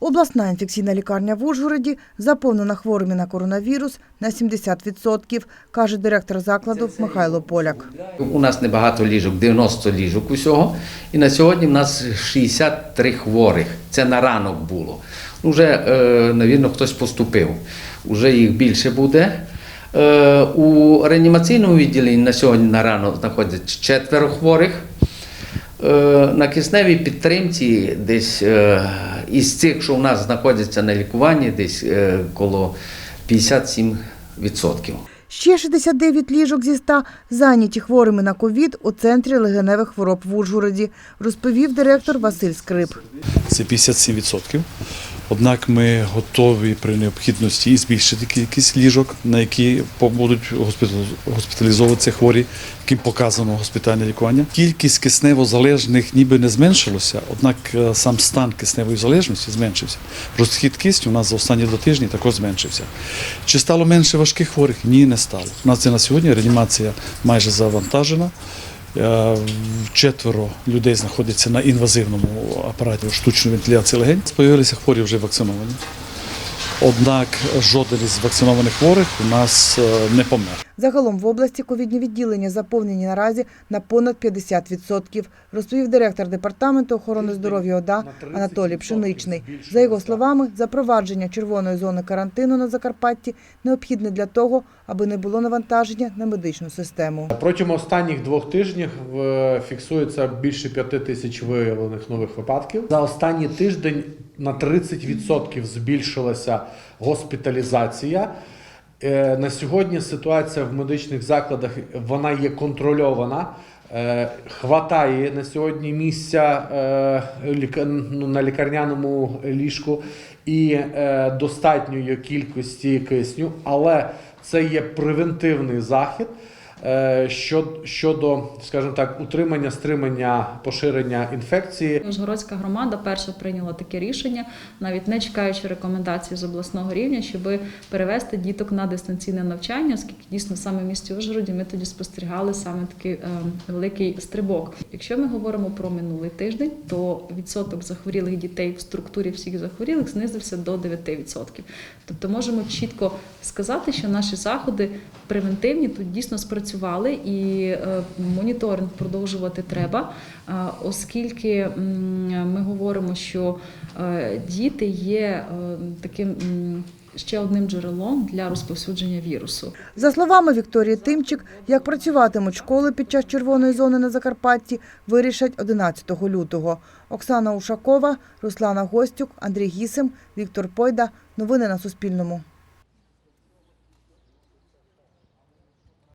Обласна інфекційна лікарня в Ужгороді заповнена хворими на коронавірус на 70%, каже директор закладу Михайло Поляк. У нас небагато ліжок, 90 ліжок усього. І на сьогодні в нас 63 хворих. Це на ранок було. Уже, е, навірно, хтось поступив. Уже їх більше буде. Е, у реанімаційному відділенні на сьогодні на ранок знаходяться четверо хворих. Е, на кисневій підтримці десь із цих, що у нас знаходяться на лікуванні, десь е, коло 57%. Ще 69 ліжок зі 100 зайняті хворими на ковід у центрі легеневих хвороб в Ужгороді, розповів директор Василь Скрип. це 57%. Однак ми готові при необхідності і збільшити кількість ліжок, на які будуть госпітал- госпіталізовуватися хворі, яким показано госпітальне лікування. Кількість кисневозалежних ніби не зменшилося, однак е, сам стан кисневої залежності зменшився. Розхід кисню у нас за останні два тижні також зменшився. Чи стало менше важких хворих? Ні, не стало. У нас на сьогодні реанімація майже завантажена. Е, Четверо людей знаходяться на інвазивному апараті штучної вентиляції легень. Появилися хворі вже вакциновані. Однак жоден із вакцинованих хворих у нас е, не помер. Загалом в області ковідні відділення заповнені наразі на понад 50%, розповів директор департаменту охорони здоров'я ОДА Анатолій Пшеничний. За його словами, запровадження червоної зони карантину на Закарпатті необхідне для того, аби не було навантаження на медичну систему. Протягом останніх двох тижнів е, фіксується більше п'яти тисяч виявлених нових випадків. За останній тиждень на 30% збільшилася госпіталізація. Е, На сьогодні ситуація в медичних закладах вона є контрольована. Е, Хватає на сьогодні місця е, ну, на лікарняному ліжку і достатньої кількості кисню, але це є превентивний захід щодо, щодо, скажімо так, утримання, стримання поширення інфекції. Ужгородська громада перша прийняла таке рішення, навіть не чекаючи рекомендацій з обласного рівня, щоб перевести діток на дистанційне навчання, оскільки дійсно саме в місті Ужгороді ми тоді спостерігали саме такий е, великий стрибок. Якщо ми говоримо про минулий тиждень, то відсоток захворілих дітей в структурі всіх захворілих знизився до 9%. Тобто можемо чітко сказати, що наші заходи превентивні тут дійсно спрацювали, і е, моніторинг продовжувати треба, е, оскільки ми говоримо, що е, діти є таким ще одним джерелом для розповсюдження вірусу. За словами Вікторії Тимчик, як працюватимуть школи під час червоної зони на Закарпатті, вирішать 11 лютого. Оксана Ушакова, Руслана Гостюк, Андрій Гісим, Віктор Пойда. Новини на Суспільному.